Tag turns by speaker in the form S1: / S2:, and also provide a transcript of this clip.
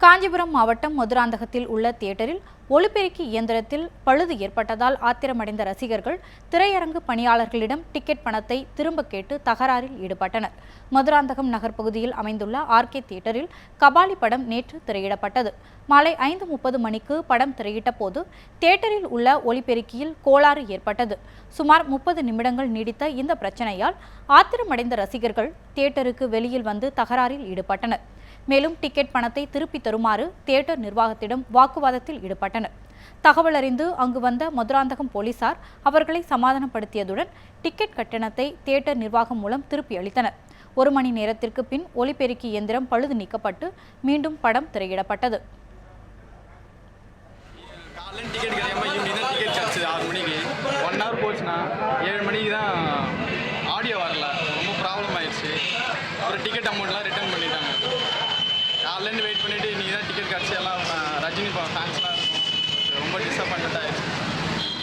S1: காஞ்சிபுரம் மாவட்டம் மதுராந்தகத்தில் உள்ள தியேட்டரில் ஒலிபெருக்கி இயந்திரத்தில் பழுது ஏற்பட்டதால் ஆத்திரமடைந்த ரசிகர்கள் திரையரங்கு பணியாளர்களிடம் டிக்கெட் பணத்தை திரும்ப கேட்டு தகராறில் ஈடுபட்டனர். மதுராந்தகம் நகர் பகுதியில் அமைந்துள்ள ஆர்கே தியேட்டரில் கபாலி படம் நேற்று திரையிடப்பட்டது. மாலை ஐந்து முப்பது மணிக்கு படம் திரையிட்ட போது தியேட்டரில் உள்ள ஒலிபெருக்கியில் கோளாறு ஏற்பட்டது. சுமார் முப்பது நிமிடங்கள் நீடித்த இந்த பிரச்சனையால் ஆத்திரமடைந்த ரசிகர்கள் தியேட்டருக்கு வெளியில் வந்து தகராறில் ஈடுபட்டனர். மேலும் டிக்கெட் பணத்தை திருப்பித் தருமாறு தியேட்டர் நிர்வாகத்திடம் வாக்குவாதத்தில் ஈடுபட்டனர். தகவல் அறிந்து அங்கு வந்த மதுராந்தகம் போலீசார் அவர்களை சமாதானப்படுத்தியதுடன் டிக்கெட் கட்டணத்தை தியேட்டர் நிர்வாகம் மூலம் திருப்பி அளித்தனர். ஒரு மணி நேரத்திற்கு பின் ஒலிபெருக்கி இயந்திரம் பழுது நீக்கப்பட்டு மீண்டும் படம் திரையிடப்பட்டது.
S2: ஒன் ஹவர் போச்சுன்னா ஏழு மணிக்கு தான் ஆடியோ வரல. ரொம்ப ப்ராப்ளம் ஆயிடுச்சு. அப்புறம் டிக்கெட் அமௌண்ட்லாம் ரிட்டர்ன் பண்ணிட்டாங்க. காலையிலேருந்து வெயிட் பண்ணிவிட்டு இன்றைக்கி தான் டிக்கெட் கிடச்சி எல்லாம் ரஜினி ஃபேன்ஸ்லாம்